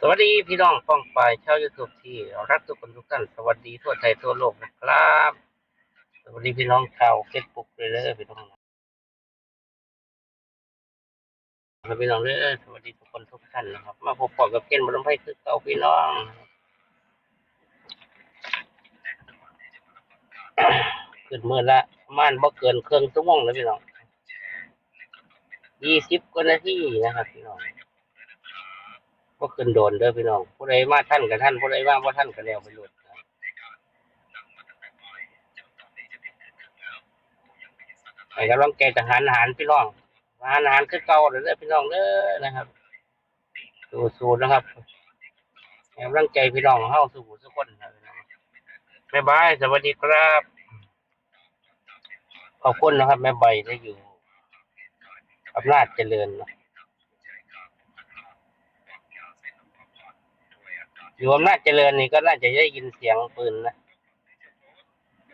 สวัสดีพี่น้องฟ้องฝ่ายชาวยูทูบที่รักทุกคนทุกท่าน สวัสดีทั่วไทยทั่วโลกนะครับ สวัสดีพี่น้องชาวเฟซบุ๊กเลยเลยพี่น้องและพี่น้องเลยสวัสดีทุกคนทุกท่านนะครับ มาพบปะกับเกณฑ์บรมไพ่คือเก่าพี่น้องขึ้นเมื่อละประมาณบ่เกินเครื่องชั่วโมงแล้วพี่น้องยี่สิบกว่านาทีนะครับพี่น้อง ก็ขึ้นโดนเด้อพี่น้องผู้ใดมาท่านกับท่านผู้ใดว่าว่าท่านก็แล้วไปหลุดครับให้กำลังใจทหารทหารพี่น้องทหารทหารคือเก่าเด้อพี่น้องเด้อนะครับสู้ๆนะครับให้กำลังใจพี่น้องเฮาสู้ทุกคนนะบ๊ายบายสวัสดีครับขอบคุณนะครับ แม่ใบได้อยู่อำนาจเจริญนะ อยู่อำนาจเจริญนี่ก็น่าจะได้ยินเสียงปืนนะ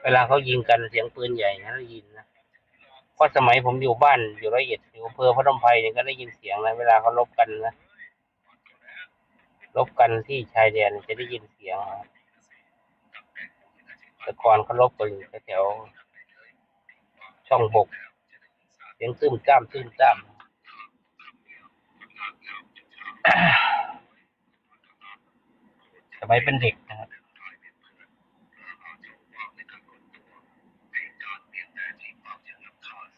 เวลาเขายิงกันเสียงปืนใหญ่นะได้ยินนะเพราะสมัยผมอยู่บ้านอยู่ร้อยเอ็ดอยู่อำเภอพระนมไพรเนี่ยก็ได้ยินเสียงนะเวลาเขาลบกันนะลบกันที่ชายแดนจะได้ยินเสียงนะแต่ก่อนเขาลบกันอยู่แถวช่องบกเสียงซึมจ้ามซึมจ้าม สมัยเป็นเด็กนะครับ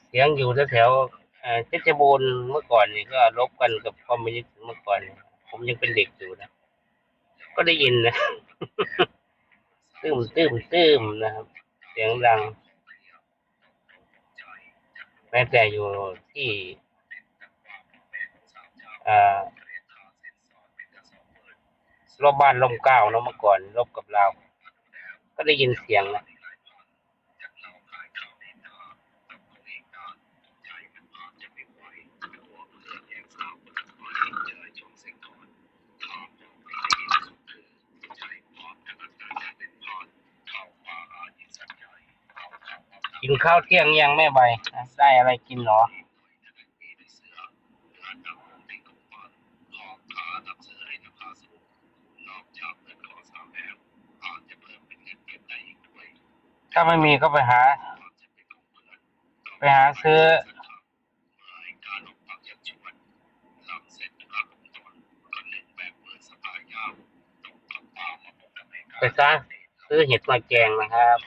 เสียงอยู่แถวเอ่อเพชรบูรเมื่อก่อนนี่ก็ลบกันกับคอมมิวนิสต์เมื่อก่อนผมยังเป็นเด็กอยู่นะ ก็ได้ยินนะตื้มตื้มตื้มนะครับ เสียงดัง แม้แต่อยู่ที่อ่า รอบบ้านลมเกล้าเนาะเมื่อก่อนลบกับเรา ก็ได้ยินเสียงนะกินข้าวเที่ยงยังแม่ใบได้อะไรกินหรอ ถ้าไม่มีก็ไปหา ไปหาซื้อ ไปซะซื้อเห็ดมาแกงนะครับ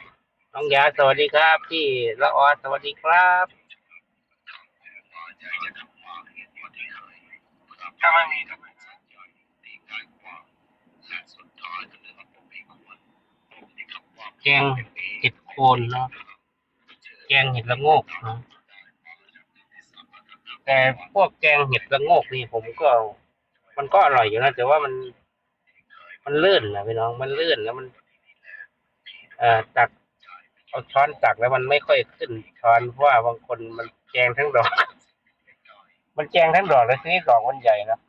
น้องยาสวัสดีครับ พี่ละออสวัสดีครับถ้าไม่มีก็ไปแกง นเนาะแกงเห็ดละโงกนะแต่พวกแกงเห็ดละโงกนี่ผมก็ มันก็อร่อยอยู่นะแต่ว่ามัน มันเลื่อนนะพี่น้องมันเลื่อนแล้วมันเอ่อตักเอาช้อนตักแล้วมันไม่ค่อยขึ้นช้อนเพราะว่าบางคนมันแกงทั้งดอก มันแกงทั้งดอกแล้วทีนี้ดอกมันใหญ่นะ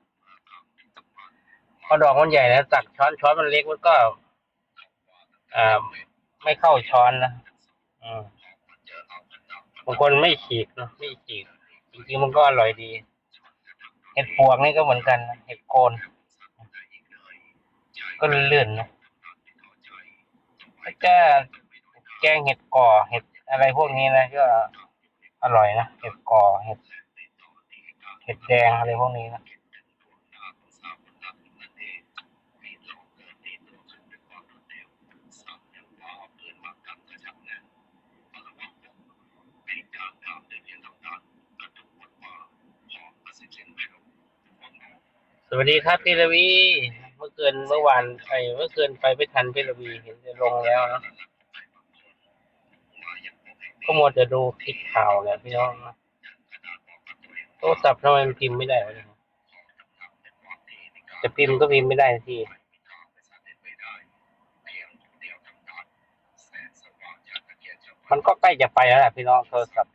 พอดอกมันใหญ่แล้วตักช้อนช้อนมันเล็กมันก็อ่า ไม่เข้าช้อนนะอืมบางคนไม่ฉีกนะไม่ฉีก จริงๆมันก็อร่อยดี เห็ดปวกนี่ก็เหมือนกันนะเห็ดโคนก็เลื่อนนะแล้วก็แกงเห็ดก่อ เห็ดอะไรพวกนี้นะก็อร่อยนะ เห็ดก่อ เห็ด เห็ดแดงอะไรพวกนี้นะ สวัสดีครับพี่ระวี เมื่อคืนเมื่อวานไอเมื่อคืนไปไม่ทันพี่ระวีเห็นจะลงแล้วนะก็มัวจะดูคลิปข่าวแหละพี่น้องนะโทรศัพท์ทำไมมันพิมพ์ไม่ได้วะเนี่ยจะพิมพ์ก็พิมพ์ไม่ได้ทีมันก็ใกล้จะไปแล้วแหละพี่น้องโทรศัพท์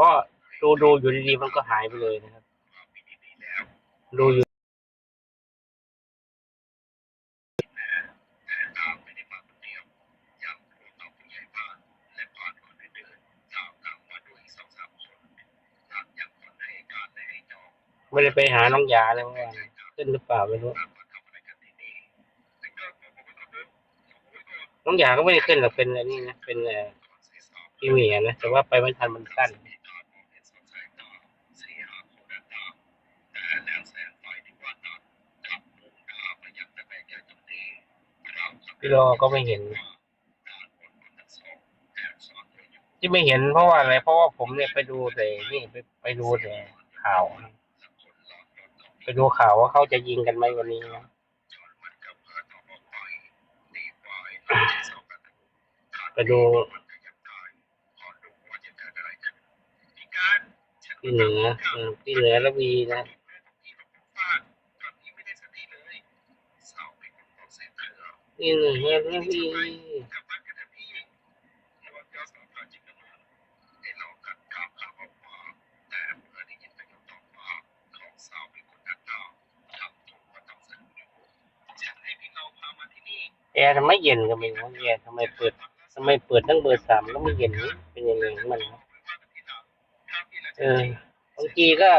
น ดูดูอยู่ดีๆมันก็หายไปเลยนะครับ ดูอยู่ไม่ได้ไปหาน้องยาเลยว่าขึ้นหรือเปล่าไม่รู้น้องยาก็ไม่ได้ขึ้นหรอกเป็นอะไรนี่นะเป็นเอ่อพี่เมียนะแต่ว่าไปไม่ทันมันกั้น พี่รอก็ไม่เห็น ที่ไม่เห็นเพราะว่าอะไร เพราะว่าผมเนี่ยไปดูแต่นี่ไปไปดูแต่ข่าวนะไปดูข่าวว่าเขาจะยิงกันไหมวันนี้นะไปดูที่เหนือเออที่เหนือแล้ววีนะ ที่เหนือแล้ววีแอร์ทำไมเย็นก็ไม่รู้แอร์ทำไมเปิดทำไมเปิดตั้งเบอร์สามแล้วไม่เย็นเป็นยังไงของมันเออบางทีก็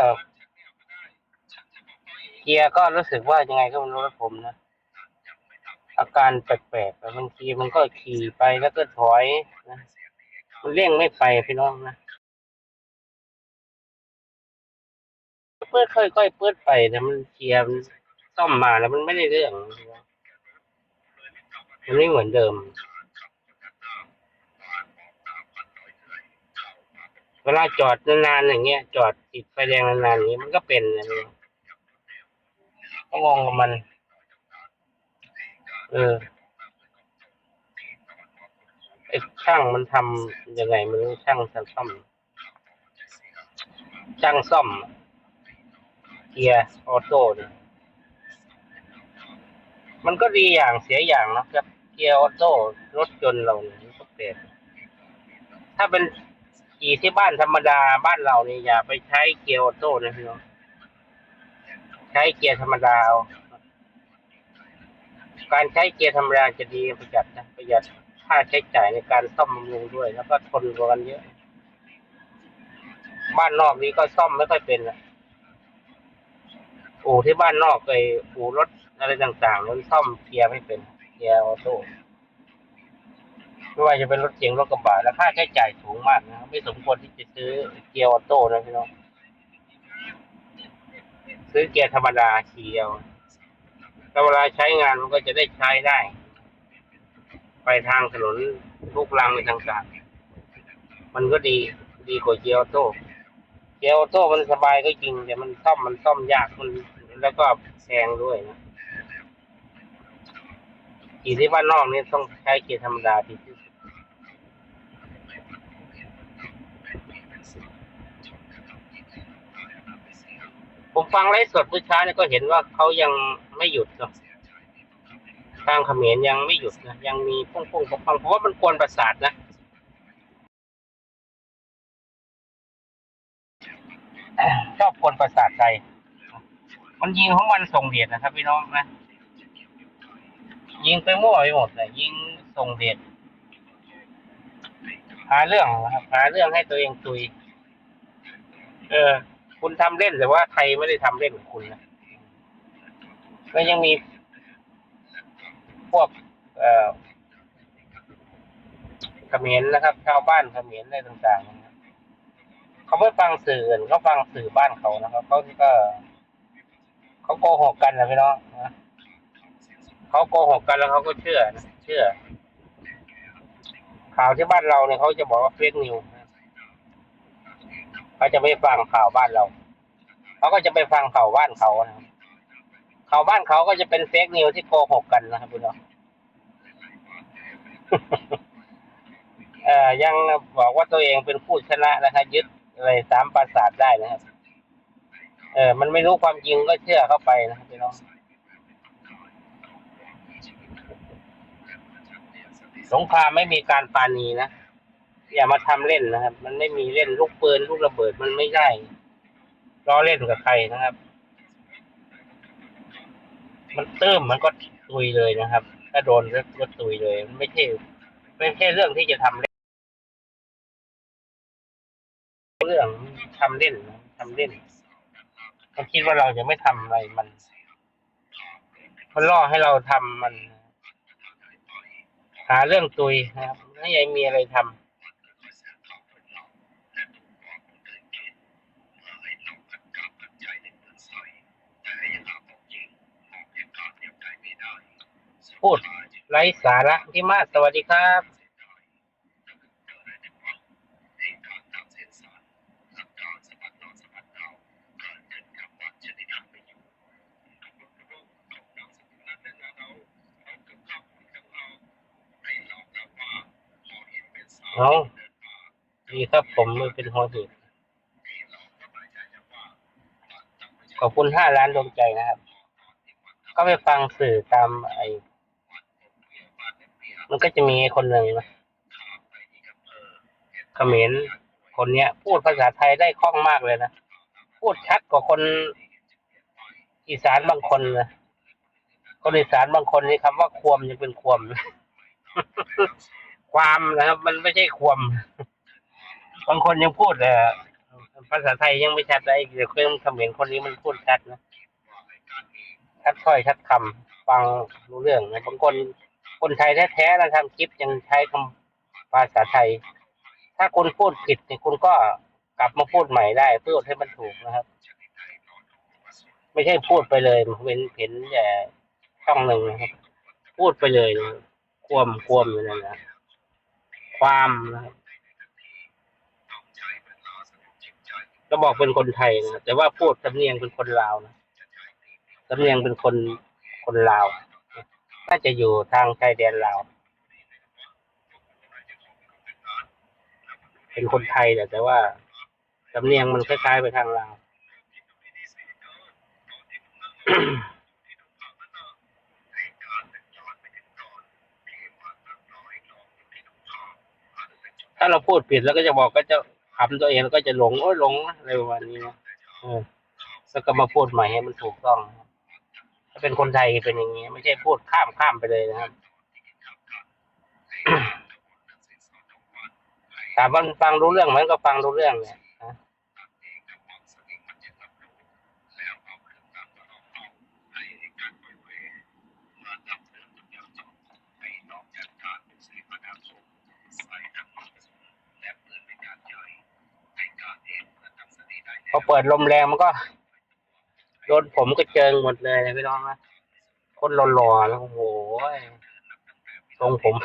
เกียร์ก็รู้สึกว่ายังไงก็ไม่รู้ผมนะ อาการแปลกๆบางทีมันก็ขี่ไปแล้วก็ถอยนะมันเร่งไม่ไปพี่น้องนะเปิดค่อยๆเปิดไปแต่มันเกียร์มันซ่อมมาแล้วมันไม่ได้เรื่องมันไม่เหมือนเดิม เวลาจอดนานๆอย่างเงี้ย จอดติดไฟแดงนานๆอย่างเงี้ยมันก็เป็นนะพี่น้องก็งงกับมัน เออไอ้ช่างมันทำยังไงม่รู้ช่างซ่อม ช่างซ่อม เกียร์ออโต้เนี่ยมันก็ดีอย่างเสียอย่างนะครับ เกียร์ออโต้รถยนต์เราเนี่ยก็เปลี่ยนถ้าเป็นขี่ที่บ้านธรรมดาบ้านเราเนี่ยอย่าไปใช้เกียร์ออโต้นะพี่น้องใช้เกียร์ธรรมดาเอา การใช้เกียร์ธรรมดาจะดีประหยัดนะประหยัดค่าใช้จ่ายในการซ่อมบำรุงด้วย แล้วก็ทนกว่ากันเยอะ บ้านนอกนี้ก็ซ่อมไม่ค่อยเป็นละอู่ที่บ้านนอกไอ้อู่รถอะไรต่างๆมันซ่อมเกียร์ไม่เป็นเกียร์ออโต้ไม่ว่าจะเป็นรถเก๋งรถกระบะแล้วค่าใช้จ่ายสูงมากนะไม่สมควรที่จะซื้อเกียร์ออโต้นะพี่น้องซื้อเกียร์ธรรมดาขี่เอา แล้วเวลาใช้งานมันก็จะได้ใช้ได้ ไปทางถนนลูกรังในต่างๆมันก็ดีดีกว่าเกียร์ออโต้เกียร์ออโต้มันสบายก็จริง แต่มันซ่อมมันซ่อมยากมันแล้วก็แพงด้วยนะขี่ที่บ้านนอกนี่ต้องใช้เกียร์ธรรมดาดีที่สุดผมฟังไลฟ์สดเมื่อเช้าเนี่ยก็เห็นว่าเขายัง ไม่หยุดเนาะทางเขมรยังไม่หยุดนะยังมีพุ่งพุ่งปังปังเพราะว่ามันกวนประสาทนะชอบกวนประสาทใจมันยิงของมันส่งเดชนะครับพี่น้องนะยิงไปมั่วไปหมดเลยยิงส่งเดชหาเรื่องครับหาเรื่องให้ตัวเองตุย เออ คุณทำเล่นแต่ว่าใครไม่ได้ทำเล่นกับคุณนะ ก็ยังมีพวกเอ่อเขมรนะครับ ชาวบ้านเขมรอะไรต่างๆนะครับเขาไม่ฟังสื่ออื่นเขาฟังสื่อบ้านเขานะครับเขาก็เขาโกหกกันนะพี่น้องนะเขาโกหกกันแล้วเขาก็เชื่อนะเชื่อ ข่าวที่บ้านเราเนี่ยเขาจะบอกว่าเฟกนิวเขาจะไม่ฟังข่าวบ้านเราเขาก็จะไปฟังข่าวบ้านเขานะครับ ขาวบ้านเขาก็จะเป็นเฟกนิวที่โกหกกันนะครับพี่น้องเอ่อยังบอกว่าตัวเองเป็นผู้ชนะนะครับยึดอะไรสามปราสาทได้นะครับ เออ มันไม่รู้ความจริงก็เชื่อเข้าไปนะครับพี่น้องสงครามไม่มีการปาณีนะอย่ามาทำเล่นนะครับ มันไม่มีเล่นลูกปืนลูกระเบิดมันไม่ได้ล้อเล่นกับใครนะครับ มันเติมมันก็ตุยเลยนะครับ ถ้าโดนก็ตุยเลยมันไม่ใช่ไม่ใช่เรื่องที่จะทำเล่นเรื่องทำเล่นนะทำเล่นมันคิดว่าเราจะไม่ทำอะไรมันมันล่อให้เราทำมัน หาเรื่องตุยนะครับไม่ยังมีอะไรทำ พูดไร้สาระที่มากสวัสดีครับเอาดีครับผมมือเป็นหัวหินขอบคุณห้าล้านดวงใจนะครับ ก็ไปฟังสื่อตามไอ มันก็จะมีคนหนึ่งนะเขมรคนเนี้ย พูดภาษาไทยได้คล่องมากเลยนะ พูดชัดกว่าคน อีสานบางคนนะคนอีสานบางคนนี่คำว่าควมยังเป็นควม ความนะครับ มันไม่ใช่ควม บางคนยังพูดเอ่อภาษาไทยยังไม่ชัดเลยเดี๋ยวเครื่องเขมรคนนี้มันพูดชัดนะชัดถ้อยชัดคำฟังรู้เรื่องนะบางคน คนไทยแท้ๆเราทำคลิปยังใช้คำภาษาไทย ถ้าคุณพูดผิดเนี่ยคุณก็กลับมาพูดใหม่ได้เพื่อให้มันถูกนะครับ ไม่ใช่พูดไปเลยเว้นเห็นแต่ช่องหนึ่งนะครับ พูดไปเลยควมควมอยู่นั่นนะความนะครับก็บอกเป็นคนไทยนะแต่ว่าพูดสำเนียงเป็นคนลาวนะสำเนียงเป็นคนคนลาว น่าจะอยู่ทางชายแดนลาวเป็นคนไทยแหละแต่ว่าสำเนียงมันคล้ายๆไปทางลาวถ้าเราพูดผิดแล้วก็จะบอกก็จะขำตัวเองแล้วก็จะหลงโอ้ยหลงนะอะไรประมาณนี้นะเออแล้วก็มาพูดใหม่ให้มันถูกต้องนะครับถ้า เป็นคนไทยเป็นอย่างนี้ ไม่ใช่พูดข้ามข้ามไปเลยนะครับถามว่าฟังรู้เรื่องไหมันก็ฟังรู้เรื่องเนี่ยนะพอเปิดลมแรงมันก็ โดนผมก็เจิงหมดเลยนะพี่น้องนะคนหล่อๆแล้วโอ้โหทรงผม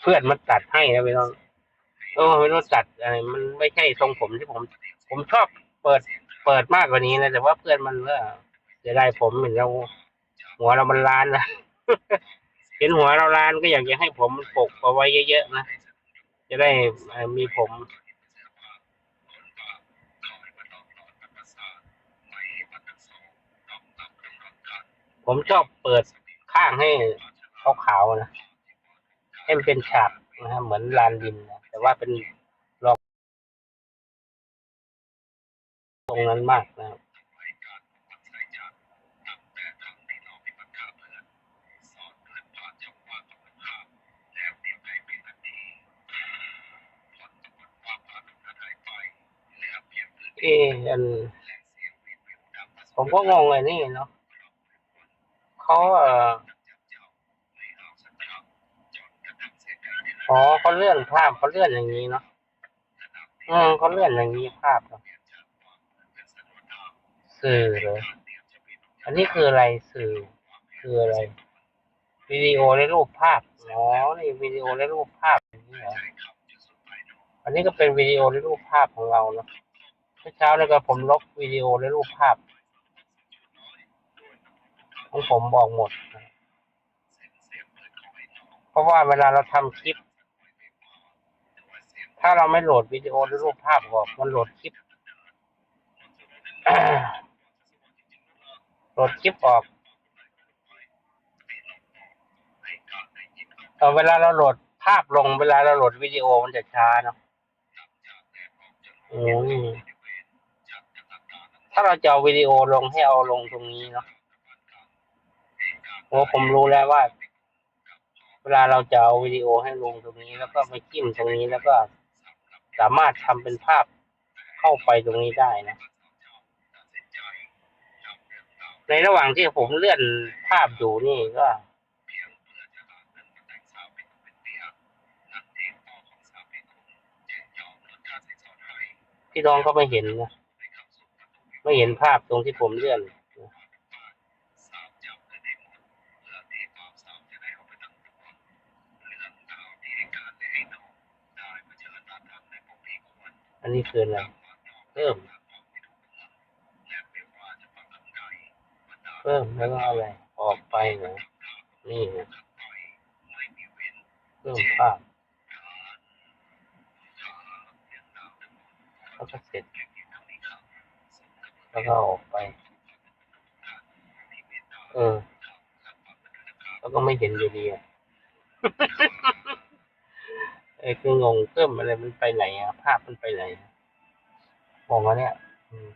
เพื่อนมันตัดให้นะพี่น้องเออไม่รู้ตัดอะไรมันไม่ใช่ทรงผมที่ผม ผมชอบเปิด เปิดมากกว่านี้นะแต่ว่าเพื่อนมันก็จะได้ผมเหมือนเราหัวเรามันล้านนะเห็นหัวเราล้านก็อยากจะให้ผมมันปกเอาไว้เยอะๆนะจะได้มีผม ผมชอบเปิดข้างให้ขาวๆนะ ให้มันเป็นฉากนะฮะเหมือนลานดินนะแต่ว่าเป็นรองตรงนั้นมากนะครับเอออันผมก็งงเลยนี่เนาะ เขาเอ่ออ๋อเขาเลื่อนภาพเขาเลื่อนอย่างนี้เนาะอืมเขาเลื่อนอย่างนี้ภาพเนอะสื่อเลยอันนี้คืออะไรสื่อ คืออะไรวิดีโอและรูปภาพอ๋อนี่วิดีโอและรูปภาพอย่างนี้เหรออันนี้ก็เป็นวิดีโอและรูปภาพของเราเนาะเมื่อเช้าแล้วก็ผมลบวิดีโอและรูปภาพ ของผมบอกหมดนะเพราะว่าเวลาเราทำคลิป ถ้าเราไม่โหลดวิดีโอหรือรูปภาพออกมันโหลดคลิปโหลดคลิปออกเออเวลาเราโหลดภาพลงเวลาเราโหลดวิดีโอมันจะช้าเนาะอืมถ้าเราจะเอาวิดีโอลงให้เอาลงตรงนี้เนาะ โอ้ผมรู้แล้วว่า เวลาเราจะเอาวิดีโอให้ลงตรงนี้ แล้วก็ไปจิ้มตรงนี้แล้วก็สามารถทำเป็นภาพเข้าไปตรงนี้ได้นะ ในระหว่างที่ผมเลื่อนภาพอยู่นี่ก็พี่น้องก็ไม่เห็นนะ ไม่เห็นภาพตรงที่ผมเลื่อน อันนี้คืออะไร เพิ่ม เพิ่มแล้วก็อะไร ออกไปเหรอนี่นะเพิ่มภาพแล้วก็เสร็จ แล้วก็ออกไป เออ แล้วก็ไม่เห็นอยู่ดีอะ เออคืองงเพิ่มอะไรมันไปไหนอะภาพมันไปไหนมองมาเนี่ยอืม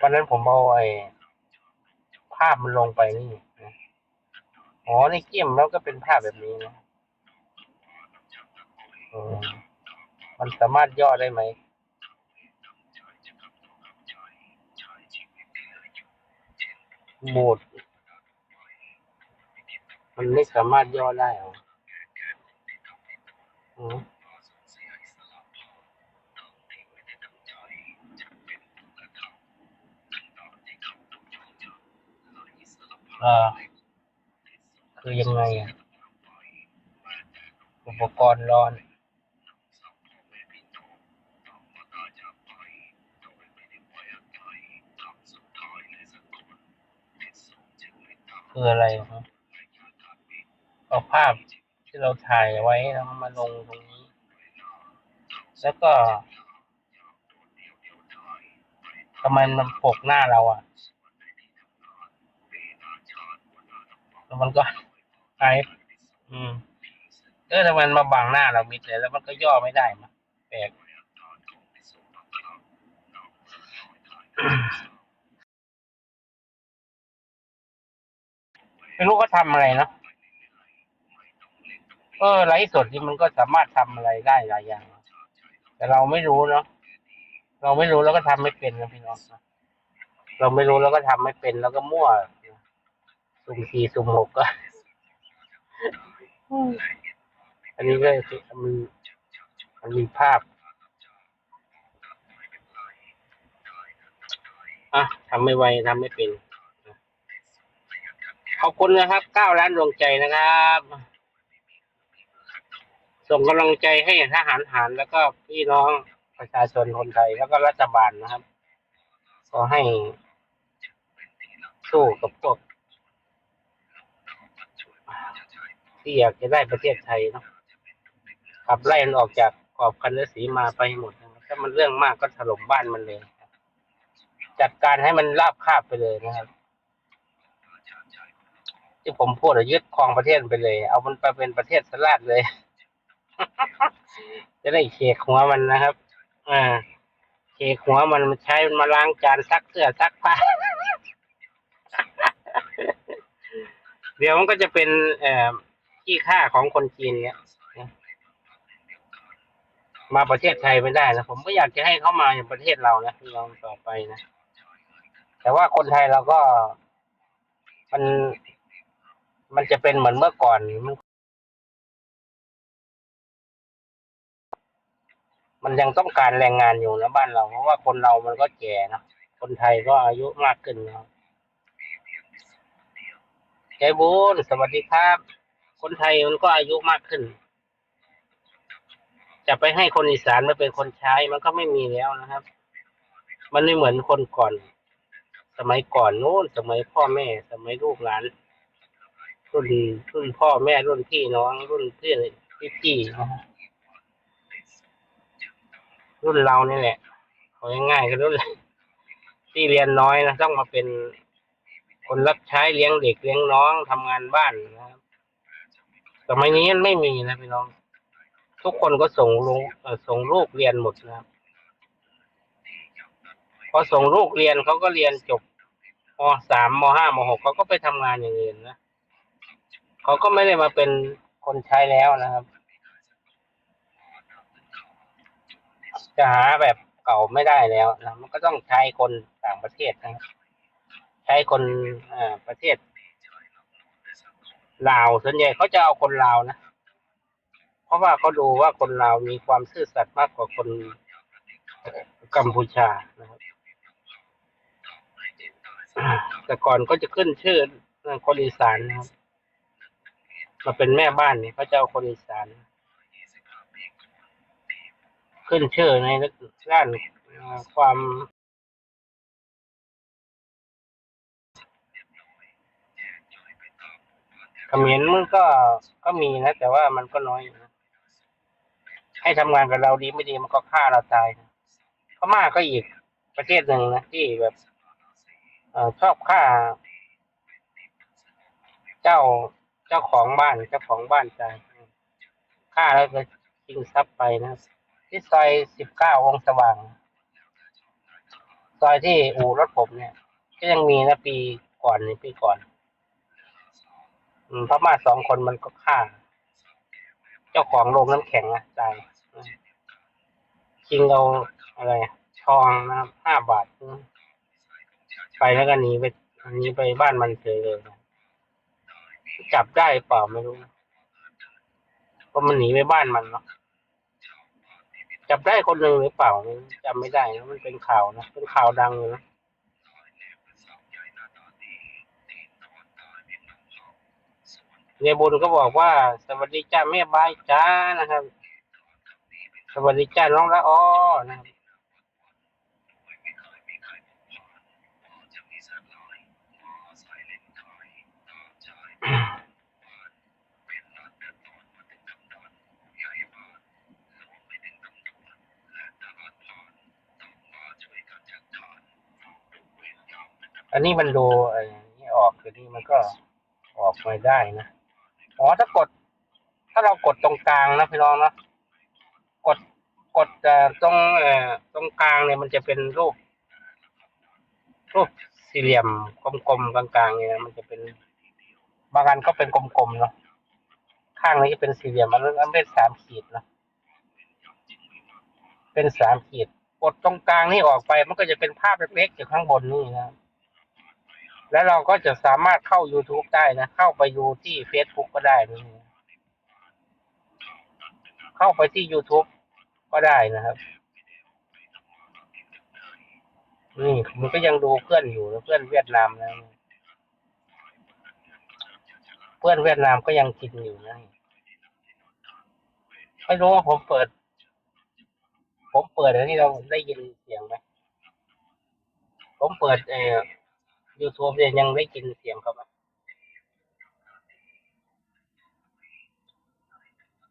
วันนั้นผมเอาไอ้ภาพมันลงไปนี่อ๋อในเกียมแล้วก็เป็นภาพแบบนี้นะมันสามารถย่อได้ไหม โหมด มันไม่สามารถย่อได้เหรออืมเออคือยังไงอะ อุปกรณ์ร้อน คืออะไรครับเอาภาพที่เราถ่ายไว้แล้วมาลงตรงนี้ แล้วก็ทำไมมันปกหน้าเราอะแล้วมันก็ไออืมเออทำไมมันมาบังหน้าเรามิดเลยแล้วมันก็ย่อไม่ได้มาแปลก ไม่รู้เขาทำอะไรเนาะเออไลฟ์สดนี่มันก็สามารถทำอะไรได้หลายอย่าง แต่เราไม่รู้เนาะเราไม่รู้แล้วก็ทำไม่เป็นนะพี่น้องนะเราไม่รู้แล้วก็ทำไม่เป็นแล้วก็มั่วสุ่มสี่สุ่มหกก็อันนี้ก็มันมันมีภาพอะทำไม่ไวทำไม่เป็น อบคุณนะครับเก้าล้านดวงใจนะครับ ส่งกำลังใจให้ทหารหารแล้วก็พี่น้องประชาชนคนไทยแล้วก็รัฐบาลนะครับ ขอให้สู้กับพวกที่อยากจะได้ประเทศไทยเนาะขับไล่มันออกจากกรอบคันฤาษีมาไปหมด ถ้ามันเรื่องมากก็ถล่มบ้านมันเลย จัดการให้มันราบคาบไปเลยนะครับ ที่ผมพูดอะยึดครองประเทศไปเลย เอามันไปเป็นประเทศสลาดเลย จะได้เขกหัวมันนะครับ อ่าเขกหัวมันมันใช้มันมาล้างจานซักเสื้อซักผ้า เดี๋ยวมันก็จะเป็นเอ่อขี้ข้าของคนจีนเนี่ยมาประเทศไทยไม่ได้นะผมก็อยากจะให้เขามาอย่างประเทศเรานะพี่น้องต่อไปนะแต่ว่าคนไทยเราก็ มัน มันจะเป็นเหมือนเมื่อก่อน มันมันยังต้องการแรงงานอยู่นะบ้านเรา เพราะว่าคนเรามันก็แก่นะคนไทยก็อายุมากขึ้นแล้วใจบุญสวัสดีครับ คนไทยมันก็อายุมากขึ้น จะไปให้คนอีสานมาเป็นคนใช้มันก็ไม่มีแล้วนะครับ มันไม่เหมือนคนก่อน สมัยก่อนนู้นสมัยพ่อแม่ สมัยลูกหลาน รุ่นรุ่นพ่อแม่รุ่นพี่น้องรุ่นเพื่อนพี่พี่นะฮะรุ่นเรานี่แหละเอาง่ายๆก็รุ่นที่เรียนน้อยนะต้องมาเป็นคนรับใช้เลี้ยงเด็กเลี้ยงน้องทำงานบ้านนะครับสมัยนี้ไม่มีนะพี่น้อง ทุกคนก็ส่งลูกส่งลูกเรียนหมดนะครับพอส่งลูกเรียนเขาก็เรียนจบมสามมห้ามหกเขาก็ไปทำงานอย่างอื่นนะ เขาก็ไม่ได้มาเป็นคนใช้แล้วนะครับ จะหาแบบเก่าไม่ได้แล้วนะมันก็ต้องใช้คนต่างประเทศนะครับใช้คนอ่อประเทศลาวส่วนใหญ่เขาจะเอาคนลาวนะ เพราะว่าเขาดูว่าคนลาวมีความซื่อสัตย์มากกว่าคนกัมพูชานะครับแต่ก่อนก็จะขึ้นชื่อคนอีสานนะครับ มาเป็นแม่บ้านเนี่ยเขาจะเอาคนอีสาน ขึ้นชื่อในด้านความเขมรมันก็ก็มีนะ แต่ว่ามันก็น้อยนะให้ทำงานกับเราดีไม่ดีมันก็ฆ่าเราตายนะพม่าก็อีกประเทศหนึ่งนะที่แบบอชอบฆ่า เจ้า เจ้าของบ้านเจ้าของบ้านตายฆ่าแล้วก็ชิงทรัพย์ไปนะครับที่ซอยสิบเก้าวงสว่าง ซอยที่อู่รถผมเนี่ย ก็ยังมีนะปีก่อนนี่ปีก่อนพม่าสองคนมันก็ฆ่า เจ้าของโรงน้ำแข็งอะตายชิงเอาอะไรทองนะห้าบาท ไปแล้วก็หนีไปหนีไปบ้านมันเฉยเลย จับได้เปล่าไม่รู้นะเพราะมันหนีไปบ้านมันเนาะจับได้คนหนึ่งหรือเปล่าจำไม่ได้นะมันเป็นข่าวนะเป็นข่าวดังเลยนะเนบุญก็บอกว่า สวัสดีจ้าแม่บายจ้านะครับ สวัสดีจ้าน้องละอ้อนะครับ อันนี้มันดูไอ้นี่ออกคือนี่มันก็ออกไม่ได้นะอ๋อถ้ากด ถ้าเรากดตรงกลางนะพี่น้องนะกดกดเอ่อตรงตรงกลางเนี่ยมันจะเป็นรูป รูปสี่เหลี่ยมกลมๆกลางๆเนี่ยมันจะเป็นบางอันก็เป็นกลมๆเนาะข้างนี้จะเป็นสี่เหลี่ยมอันนั้นเป็นสามขีดเนาะเป็นสามขีด กดตรงกลางนี่ออกไป มันก็จะเป็นภาพเล็กๆอยู่ข้างบนนี่นะ แล้วเราก็จะสามารถเข้า YouTube ได้นะ เข้าไปดูที่ Facebook ก็ได้นี่เข้าไปที่ YouTube ก็ได้นะครับ นี่มันก็ยังดูเพื่อนอยู่นะเพื่อนเวียดนามนะ เพื่อนเวียดนามก็ยังกินอยู่นะไม่รู้ว่าผมเปิด ผมเปิดอันนี้เราได้ยินเสียงไหมผมเปิดเออ YouTube เนี่ยยังได้ยินเสียงเขาไหม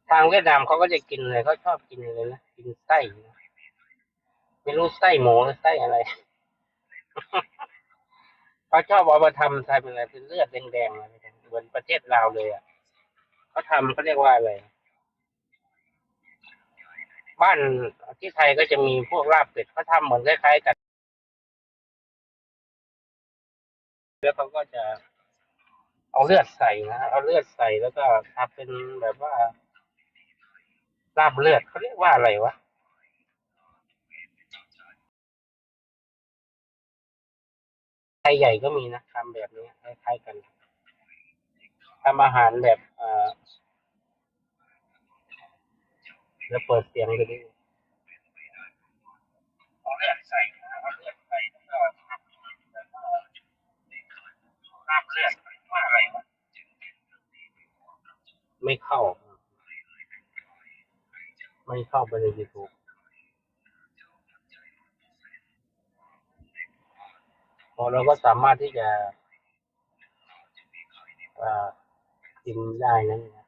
ทางเวียดนามเขาก็จะกินเลยเขาชอบกินเลยนะ กินไส้ไม่รู้ไส้หมูหรือไส้อะไรเขาชอบเอามาทำทำเป็นอะไรเป็นเลือดแดงๆอะไรเหมือนประเทศลาวเลยอะเขาทำเขาเรียกว่าอะไรบ้านที่ไทยก็จะมีพวกลาบเป็ดเขาทำเหมือนคล้ายๆกัน แล้วเขาก็จะเอาเลือดใส่นะเอาเลือดใส่แล้วก็ทำเป็นแบบว่าลาบเลือดเขาเรียกว่าอะไรวะไทยใหญ่ก็มีนะทำแบบนี้คล้ายๆกันทำอาหารแบบเอ่อแล้วเปิดเสียงดูดิาเลือดใส่นะเอาเลือดใส่แล้วก็ทำแบบว่าลาบเลือดว่าอะ ไม่เข้า ไม่เข้าไปในยูทูบพอเราก็สามารถที่จะอ่อกินได้นั่นนะ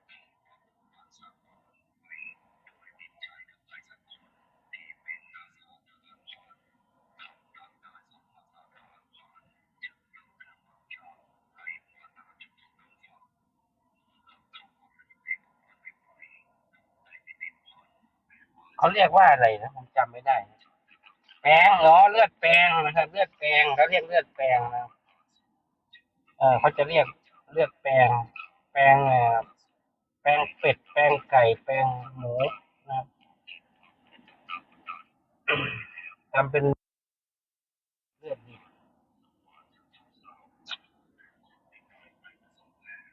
เขาเรียกว่าอะไรนะผมจำไม่ได้นะแปลงเหรอเลือดแปลงนะครับเลือดแปลงเขาเรียกเลือดแปลงนะเออเขาจะเรียกเลือดแปลง แปลงเอ่อแปลงเป็ด แปลงไก่ แปลงหมูนะทำเป็นเลือดดี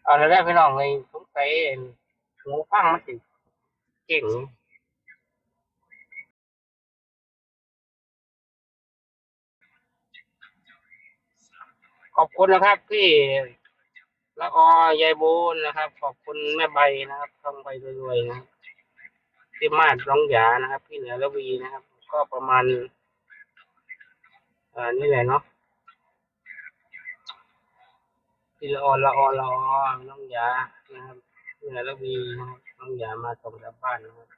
เอาแล้วได้พี่น้องเลยสงสัยหูฟังมันติเก่ง ขอบคุณนะครับที่ละออยายบูนนะครับ ขอบคุณแม่ใบนะครับทองใบรวยๆนะครับที่มาดร้องหยานะครับ พี่เหนือละวีนะครับ ก็ประมาณอ่านี่แหละเนาะที่ละออละออละออน้องหยานะครับพี่เหนือละวีนะครับน้องหยามาส่งกลับบ้านนะครับ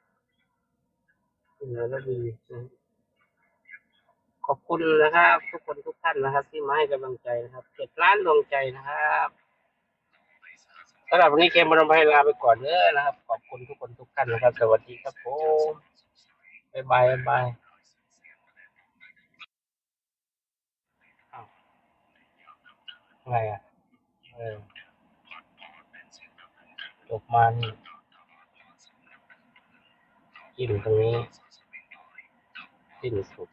พี่เหนือละวีนะครับ ขอบคุณนะครับ ทุกคนทุกท่านนะครับ ที่มาให้กำลังใจนะครับเจ็ดล้านดวงใจนะครับสำหรับวันนี้เกมบอลไพลาไปก่อนเด้อนะครับ ขอบคุณทุกคนทุกท่านนะครับ สวัสดีครับผมบ๊ายบายบ๊ายบายอะไรอะเออจบมานี่กินตรงนี้สิ้นสุด